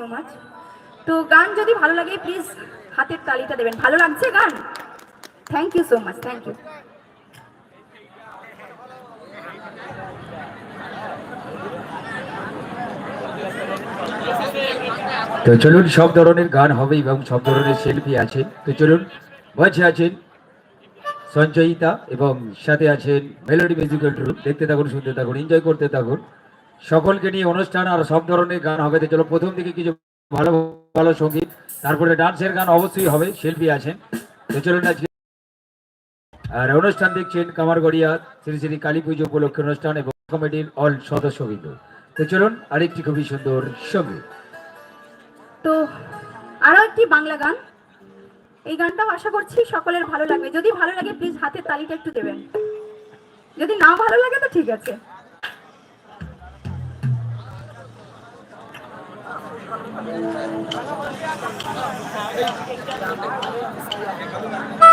So much তো গান যদি ভালো লাগে প্লিজ হাতের তালিটা দেবেন। ভালো লাগছে গান? Thank you so much thank you তো চলুন, সব ধরনের গান হবে এবং সব ধরনের শিল্পী আছে তো চলুন মঞ্চে আছেন সঞ্চয়িতা এবং সাথে আছেন মেলোডি মিউজিক্যাল ট্রুপ দেখতে থাকুন, শুনতে থাকুন এনজয় করতে থাকুন। সকলকে নিয়ে অনুষ্ঠান আর সব ধরনের গান হবে। চলো প্রথম দিকে কিছু ভালো ভালো সংগীত, তারপরে ডান্সের গান অবশ্যই হবে, শিল্পী আছেন। আর অনুষ্ঠান দেখছেন কামারগড়িয়া শ্রী শ্রী কালী পুজো উপলক্ষে অনুষ্ঠান এবং কমিটির অল সদস্যবৃন্দ। তো চলুন আরেকটি খুবই সুন্দর সংগীত। তো আরও একটি বাংলা গান। এই গানটাও আশা করছি সকলের ভালো লাগবে। যদি ভালো লাগে প্লিজ হাতের তালিটা একটু দেবেন। যদি না ভালো লাগে, তো ঠিক আছে। Thank you.